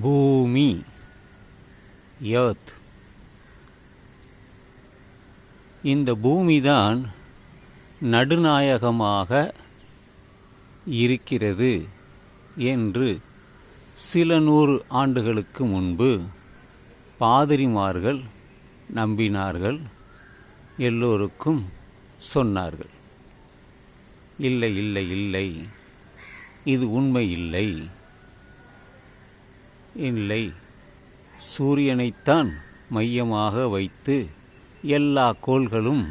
பூமி எர்த் இந்த பூமிதான் நடுநாயகமாக இருக்கிறது என்று சில நூறு ஆண்டுகளுக்கு முன்பு பாதிரிமார்கள் நம்பினார்கள் எல்லோருக்கும் சொன்னார்கள். இல்லை இல்லை இல்லை இது உண்மை இல்லை. இல்லை. சூரியனைத்தான் மையமாக வைத்து எல்லா கோள்களும்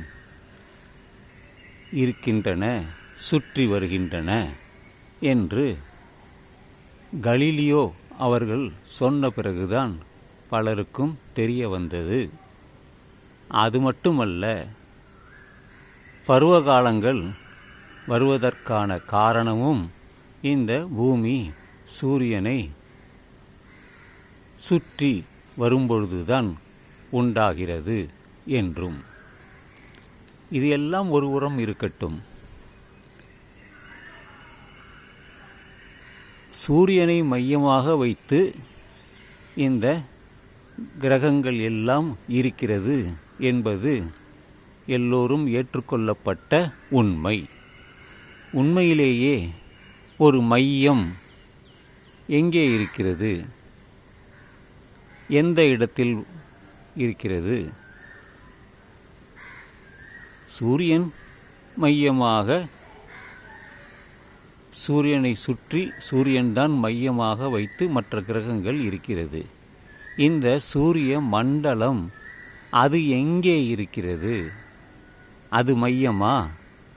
இருக்கின்றன சுற்றி வருகின்றன என்று கலீலியோ அவர்கள் சொன்ன பிறகுதான் பலருக்கும் தெரிய வந்தது. அது மட்டுமல்ல பருவகாலங்கள் வருவதற்கான காரணமும் இந்த பூமி சூரியனை சுற்றி வரும்பொழுதுதான் உண்டாகிறது என்றும். இது எல்லாம் ஒரு உரம் இருக்கட்டும். சூரியனை மையமாக வைத்து இந்த கிரகங்கள் எல்லாம் இருக்கிறது என்பது எல்லோரும் ஏற்றுக்கொள்ளப்பட்ட உண்மை. உண்மையிலேயே ஒரு மையம் எங்கே இருக்கிறது? எந்த இடத்தில் இருக்கிறது? சூரியன் மையமாக சூரியனை சுற்றி சூரியன்தான் மையமாக வைத்து மற்ற கிரகங்கள் இருக்கிறது. இந்த சூரிய மண்டலம் அது எங்கே இருக்கிறது? அது மையமா?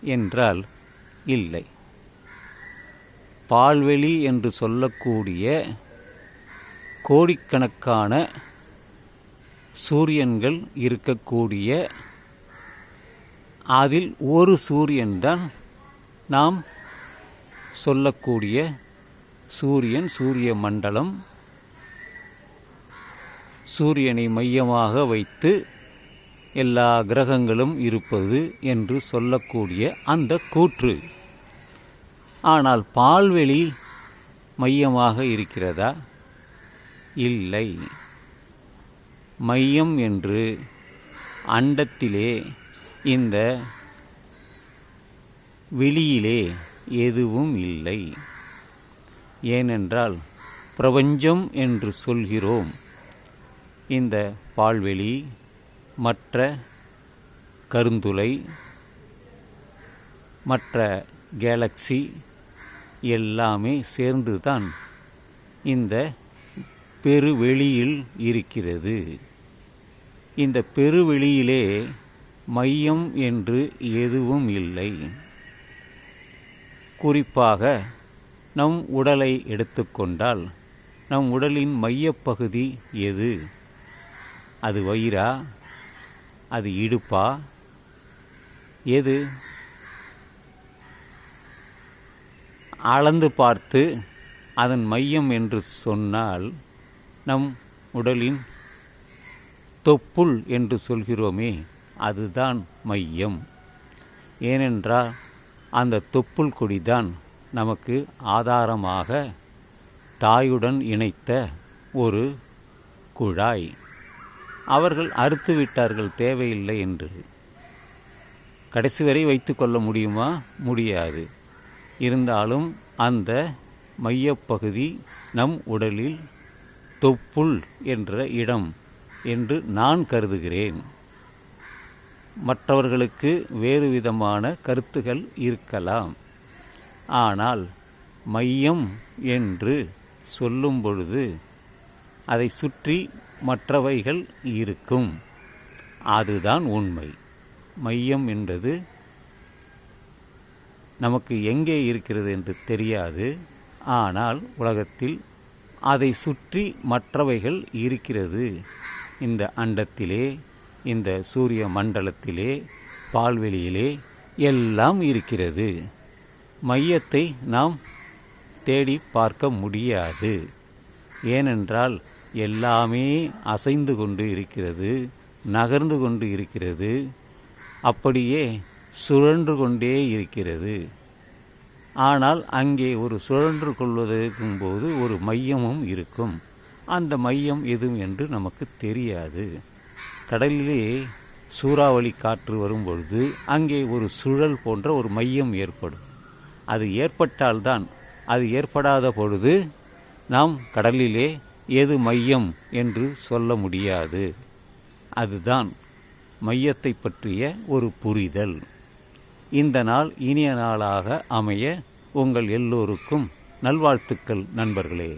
என்றால் இல்லை. பால்வெளி என்று சொல்லக்கூடிய கோடிக்கணக்கான சூரியன்கள் இருக்கக்கூடிய அதில் ஒரு சூரியன்தான் நாம் சொல்லக்கூடிய சூரியன் சூரிய மண்டலம். சூரியனை மையமாக வைத்து எல்லா கிரகங்களும் இருப்பது என்று சொல்லக்கூடிய அந்த கூற்று. ஆனால் பால்வெளி மையமாக இருக்கிறதா? இல்லை. மையம் என்று அண்டத்திலே இந்த வெளியிலே எதுவும் இல்லை. ஏனென்றால் பிரபஞ்சம் என்று சொல்கிறோம். இந்த பால்வெளி மற்ற கருந்துளை மற்ற கேலக்ஸி எல்லாமே சேர்ந்து தான் இந்த பெருவெளியில் இருக்கிறது. இந்த பெருவெளியிலே மையம் என்று எதுவும் இல்லை. குறிப்பாக நம் உடலை எடுத்துக்கொண்டால் நம் உடலின் மையப்பகுதி எது? அது வயிறா? அது இடுப்பா? எது? அளந்து பார்த்து அதன் மையம் என்று சொன்னால் நம் உடலின் தொப்புள் என்று சொல்கிறோமே அதுதான் மையம். ஏனென்றால் அந்த தொப்புள் கொடிதான் நமக்கு ஆதாரமாக தாயுடன் இணைத்த ஒரு குழாய். அவர்கள் அறுத்து விட்டார்கள் தேவையில்லை என்று. கடைசி வரை வைத்து கொள்ள முடியுமா? முடியாது. இருந்தாலும் அந்த மையப்பகுதி நம் உடலில் தொப்புள் என்ற இடம் என்று நான் கருதுகிறேன். மற்றவர்களுக்கு வேறு விதமான கருத்துகள் இருக்கலாம். ஆனால் மையம் என்று சொல்லும் பொழுது அதை சுற்றி மற்றவைகள் இருக்கும். அதுதான் உண்மை. மையம் என்பது நமக்கு எங்கே இருக்கிறது என்று தெரியாது. ஆனால் உலகத்தில் அதை சுற்றி மற்றவைகள் இருக்கிறது. இந்த அண்டத்திலே இந்த சூரிய மண்டலத்திலே பால்வெளியிலே எல்லாம் இருக்கிறது. மையத்தை நாம் தேடி பார்க்க முடியாது. ஏனென்றால் எல்லாமே அசைந்து கொண்டு இருக்கிறது நகர்ந்து கொண்டு இருக்கிறது. அப்படியே சுழன்று கொண்டே இருக்கிறது. ஆனால் அங்கே ஒரு சுழன்று கொள்வதற்கும் போது ஒரு மையமும் இருக்கும். அந்த மையம் எதுவும் என்று நமக்கு தெரியாது. கடலிலே சூறாவளி காற்று வரும்பொழுது அங்கே ஒரு சுழல் போன்ற ஒரு மையம் ஏற்படும். அது ஏற்பட்டால்தான் அது ஏற்படாத பொழுது நாம் கடலிலே எது மையம் என்று சொல்ல முடியாது. அதுதான் மையத்தை பற்றிய ஒரு புரிதல். இந்த நாள் இனிய நாளாக அமைய உங்கள் எல்லோருக்கும் நல்வாழ்த்துக்கள் நண்பர்களே.